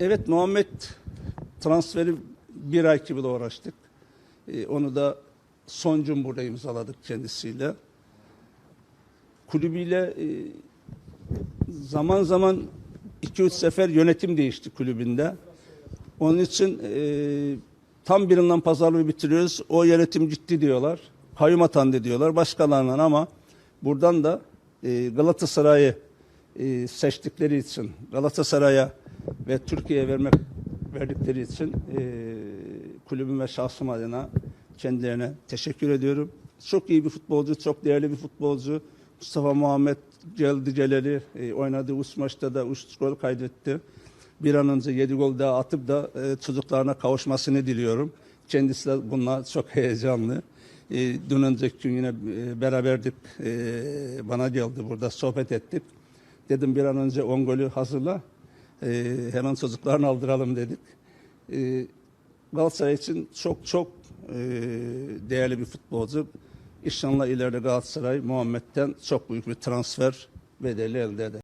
Evet Muhammed transferi bir ay gibi uğraştık. Ee, onu da son cumburda imzaladık kendisiyle. Kulübüyle e, zaman zaman 2-3 sefer yönetim değişti kulübünde. Onun için e, tam birinden pazarlığı bitiriyoruz. O yönetim gitti diyorlar. Kayyum atandı diyorlar başkalarından ama buradan da e, Galatasaray'ı e, seçtikleri için Galatasaray'a ve Türkiye'ye vermek verdikleri için e, kulübüm ve şahsım adına kendilerine teşekkür ediyorum. Çok iyi bir futbolcu, çok değerli bir futbolcu. Mustafa Muhammed geldi geleli e, oynadığı üç maçta da üç gol kaydetti. Bir an önce yedi gol daha atıp da e, çocuklarına kavuşmasını diliyorum. Kendisi de bunlar çok heyecanlı. E, dün önceki gün yine e, beraberdik. E, bana geldi burada sohbet ettik. Dedim bir an önce 10 golü hazırla. E, hemen çocuklarını aldıralım dedik. E, Galatasaray için çok çok e, değerli bir futbolcu. İnşallah ileride Galatasaray Muhammed'den çok büyük bir transfer bedeli elde eder.